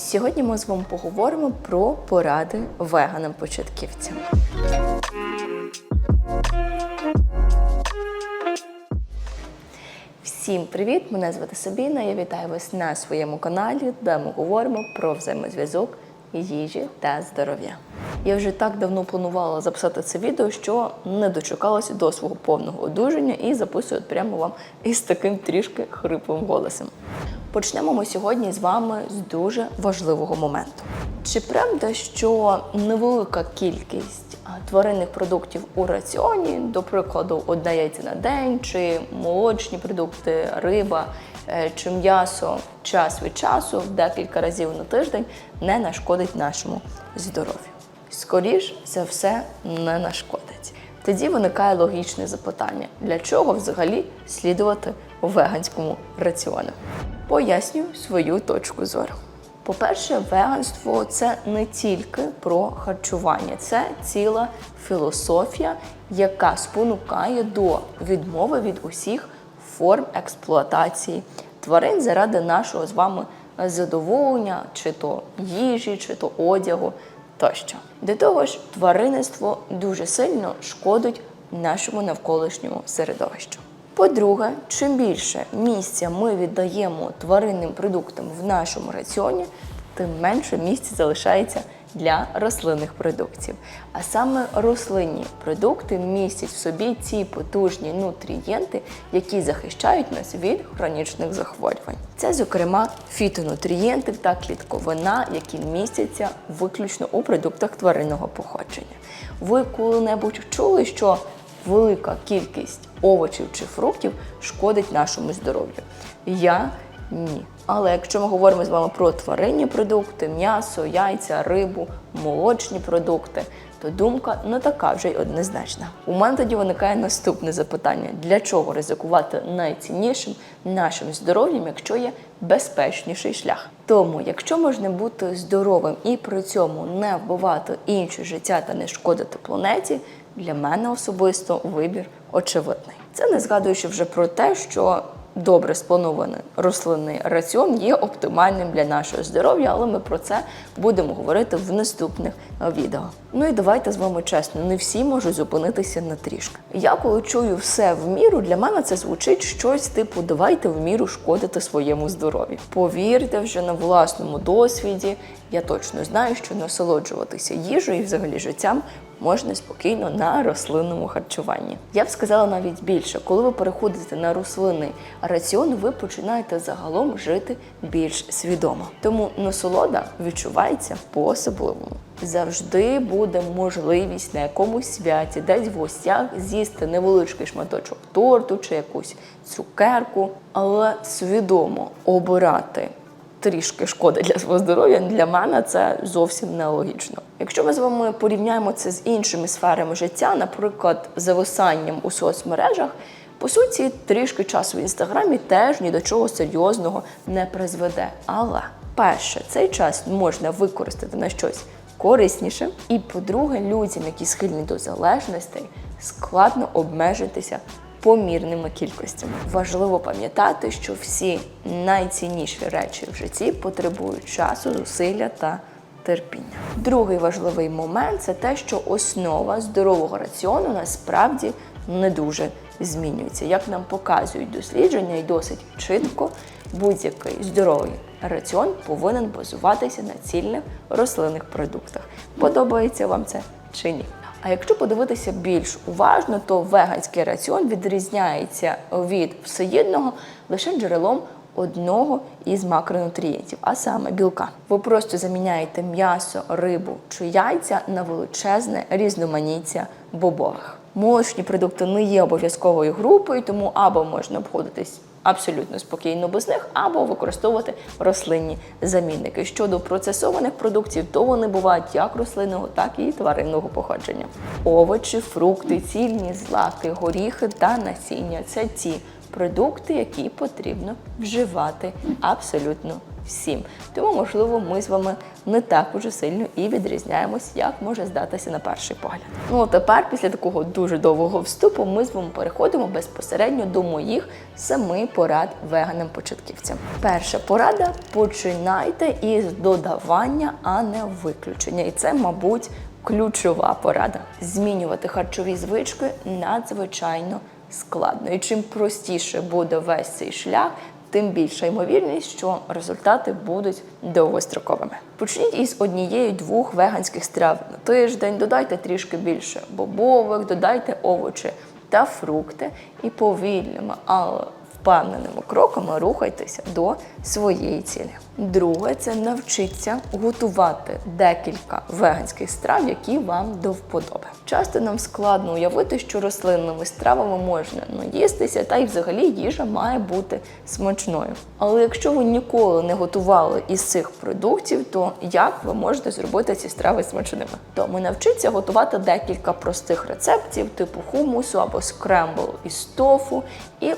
Сьогодні ми з вами поговоримо про поради веганам-початківцям. Всім привіт! Мене звати Сабіна. Я вітаю вас на своєму каналі, де ми говоримо про взаємозв'язок їжі та здоров'я. Я вже так давно планувала записати це відео, що не дочекалася до свого повного одужання і записую прямо вам із таким трішки хриплим голосом. Почнемо ми сьогодні з вами з дуже важливого моменту. Чи правда, що невелика кількість тваринних продуктів у раціоні, до прикладу, одне яйце на день, чи молочні продукти, риба е, чи м'ясо час від часу, декілька разів на тиждень, не нашкодить нашому здоров'ю? Скоріш за все, не нашкодить. Тоді виникає логічне запитання: для чого взагалі слідувати веганському раціону? Пояснюю свою точку зору. По-перше, веганство це не тільки про харчування, це ціла філософія, яка спонукає до відмови від усіх форм експлуатації тварин заради нашого з вами задоволення, чи то їжі, чи то одягу тощо. До того ж, тваринництво дуже сильно шкодить нашому навколишньому середовищу. По-друге, чим більше місця ми віддаємо тваринним продуктам в нашому раціоні, тим менше місця залишається для рослинних продуктів. А саме рослинні продукти містять в собі ці потужні нутрієнти, які захищають нас від хронічних захворювань. Це, зокрема, фітонутрієнти та клітковина, які містяться виключно у продуктах тваринного походження. Ви коли-небудь чули, що велика кількість овочів чи фруктів шкодить нашому здоров'ю? Я ні. Але якщо ми говоримо з вами про тваринні продукти, м'ясо, яйця, рибу, молочні продукти, то думка не така вже й однозначна. У мене тоді виникає наступне запитання: для чого ризикувати найціннішим нашим здоров'ям, якщо є безпечніший шлях? Тому, якщо можна бути здоровим і при цьому не вбивати інше життя та не шкодити планеті, для мене особисто вибір очевидний. Це не згадуючи вже про те, що добре спланований рослинний раціон є оптимальним для нашого здоров'я, але ми про це будемо говорити в наступних відео. Ну і давайте з вами чесно, не всі можуть зупинитися на трішки. Я коли чую все в міру, для мене це звучить щось типу давайте в міру шкодити своєму здоров'ю. Повірте вже на власному досвіді. Я точно знаю, що насолоджуватися їжею і взагалі життям можна спокійно на рослинному харчуванні. Я б сказала навіть більше, коли ви переходите на рослинний раціон, ви починаєте загалом жити більш свідомо. Тому насолода відчувається по-особливому. Завжди буде можливість на якомусь святі, десь в гостях з'їсти невеличкий шматочок торту чи якусь цукерку, але свідомо обирати трішки шкоди для свого здоров'я, для мене це зовсім нелогічно. Якщо ми з вами порівняємо це з іншими сферами життя, наприклад, зависанням у соцмережах, по суті, трішки часу в інстаграмі теж ні до чого серйозного не призведе. Але перше, цей час можна використати на щось корисніше. І по-друге, людям, які схильні до залежностей, складно обмежитися помірними кількостями. Важливо пам'ятати, що всі найцінніші речі в житті потребують часу, зусилля та терпіння. Другий важливий момент це те, що основа здорового раціону насправді не дуже змінюється. Як нам показують дослідження, і досить чітко, будь-який здоровий раціон повинен базуватися на цільних рослинних продуктах. Подобається вам це чи ні? А якщо подивитися більш уважно, то веганський раціон відрізняється від всеїдного лише джерелом одного із макронутрієнтів, а саме білка. Ви просто заміняєте м'ясо, рибу чи яйця на величезне різноманіття бобових. Молочні продукти не є обов'язковою групою, тому або можна обходитись абсолютно спокійно без них, або використовувати рослинні замінники. Щодо процесованих продуктів, то вони бувають як рослинного, так і тваринного походження. Овочі, фрукти, цільні злаки, горіхи та насіння це ті продукти, які потрібно вживати абсолютно всім. Тому, можливо, ми з вами не так уже сильно і відрізняємось, як може здатися на перший погляд. Ну а тепер, після такого дуже довгого вступу, ми з вами переходимо безпосередньо до моїх семи порад веганам-початківцям. Перша порада: починайте із додавання, а не виключення. І це, мабуть, ключова порада. Змінювати харчові звички надзвичайно складно. І чим простіше буде весь цей шлях, тим більша ймовірність, що результати будуть довгостроковими. Почніть із однієї-двох веганських страв на тиждень, додайте трішки більше бобових, додайте овочі та фрукти і повільними, але впевненими кроками рухайтеся до своєї цілі. Друге це навчіться готувати декілька веганських страв, які вам до вподоби. Часто нам складно уявити, що рослинними стравами можна наїстися, та й взагалі їжа має бути смачною. Але якщо ви ніколи не готували із цих продуктів, то як ви можете зробити ці страви смачними? Тому навчіться готувати декілька простих рецептів, типу хумусу або скрембл із тофу, і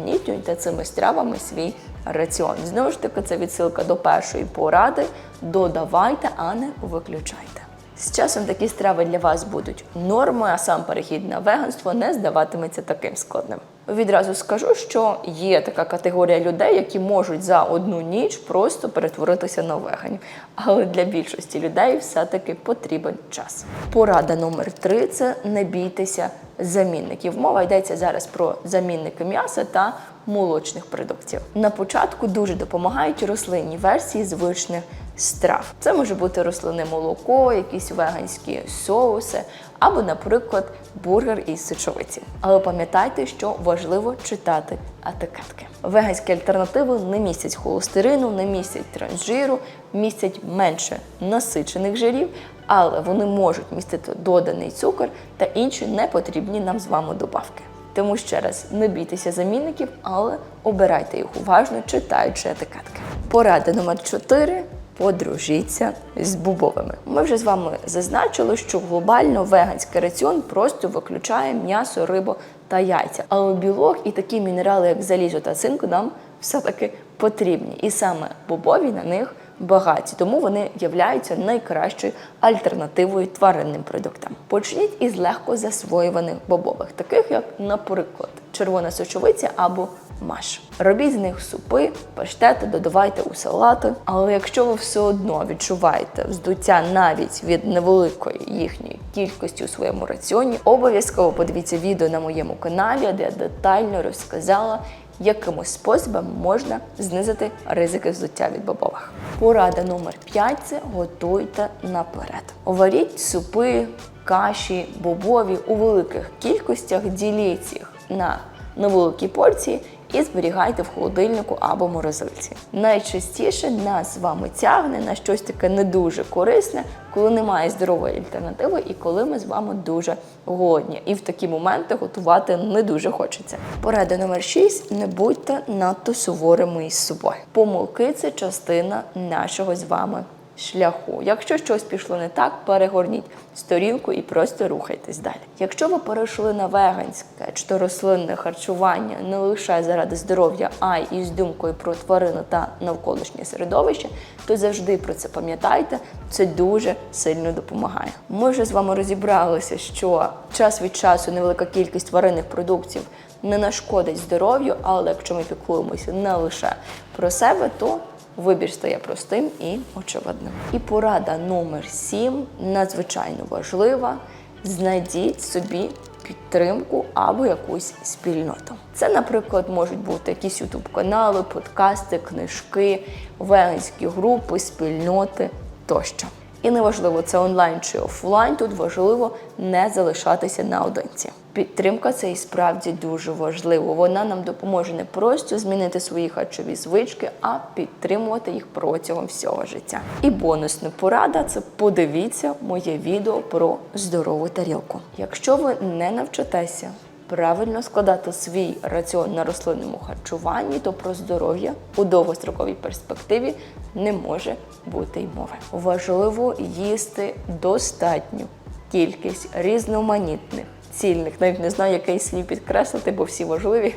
урізноманітнюйте цими стравами свій раціон. Знову ж таки, це відсилка до першої поради. Додавайте, а не виключайте. З часом такі страви для вас будуть нормою, а сам перехід на веганство не здаватиметься таким складним. Відразу скажу, що є така категорія людей, які можуть за одну ніч просто перетворитися на веганів. Але для більшості людей все-таки потрібен час. Порада номер три це не бійтеся замінників. Мова йдеться зараз про замінники м'яса та молочних продуктів. На початку дуже допомагають рослинні версії звичних страв. Це може бути рослинне молоко, якісь веганські соуси, або, наприклад, бургер із сечовиці. Але пам'ятайте, що важливо читати етикетки. Веганські альтернативи не містять холестерину, не містять трансжиру, містять менше насичених жирів, але вони можуть містити доданий цукор та інші непотрібні нам з вами добавки. Тому ще раз не бійтеся замінників, але обирайте їх уважно, читаючи етикетки. Порада номер 4 Подружіться з бубовими. Ми вже з вами зазначили, що глобально веганський раціон просто виключає м'ясо, рибу та яйця. Але білок і такі мінерали, як залізо та цинк, нам все-таки потрібні. І саме бобові на них багаті, тому вони являються найкращою альтернативою тваринним продуктам. Почніть із легко засвоюваних бобових, таких як, наприклад, червона сочовиця або маш. Робіть з них супи, паштети, додавайте у салати. Але якщо ви все одно відчуваєте вздуття навіть від невеликої їхньої кількості у своєму раціоні, обов'язково подивіться відео на моєму каналі, де я детально розказала, якими способом можна знизити ризики взуття від бобових. Порада номер 5 – це готуйте наперед. Варіть супи, каші, бобові у великих кількостях, діліть їх на невеликі порції і зберігайте в холодильнику або морозильці. Найчастіше нас з вами тягне на щось таке не дуже корисне, коли немає здорової альтернативи, і коли ми з вами дуже голодні. І в такі моменти готувати не дуже хочеться. Порада номер 6. не будьте надто суворими із собою. Помилки це частина нашого з вами шляху. Якщо щось пішло не так, перегорніть сторінку і просто рухайтесь далі. Якщо ви перейшли на веганське чи то рослинне харчування не лише заради здоров'я, а й із думкою про тварину та навколишнє середовище, то завжди про це пам'ятайте. Це дуже сильно допомагає. Ми вже з вами розібралися, що час від часу невелика кількість тваринних продуктів не нашкодить здоров'ю, але якщо ми піклуємося не лише про себе, то Вибір стає простим і очевидним. І порада номер 7 надзвичайно важлива. Знайдіть собі підтримку або якусь спільноту. Це, наприклад, можуть бути якісь ютуб-канали, подкасти, книжки, веганські групи, спільноти тощо. І неважливо, це онлайн чи офлайн, тут важливо не залишатися наодинці. Підтримка це і справді дуже важливо. Вона нам допоможе не просто змінити свої харчові звички, а підтримувати їх протягом всього життя. І бонусна порада це подивіться моє відео про здорову тарілку. Якщо ви не навчитеся правильно складати свій раціон на рослинному харчуванні, то про здоров'я у довгостроковій перспективі не може бути й мови. Важливо їсти достатню кількість різноманітних цільних, навіть не знаю, який слів підкреслити, бо всі важливі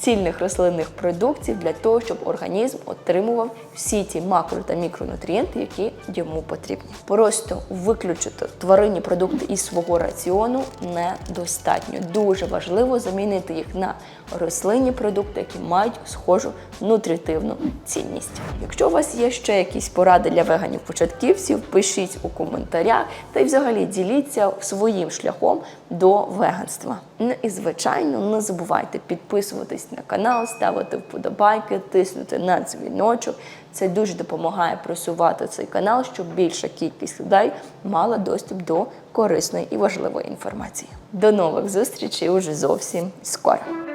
цільних рослинних продуктів для того, щоб організм отримував всі ті макро та мікронутрієнти, які йому потрібні. Просто виключити тваринні продукти із свого раціону недостатньо. Дуже важливо замінити їх на рослинні продукти, які мають схожу нутритивну цінність. Якщо у вас є ще якісь поради для веганів-початківців, пишіть у коментарях та й взагалі діліться своїм шляхом до веганства. І звичайно, не забувайте підписуватись на канал, ставити вподобайки, тиснути на дзвіночок. Це дуже допомагає просувати цей канал, щоб більша кількість людей мала доступ до корисної і важливої інформації. До нових зустрічей уже зовсім скоро.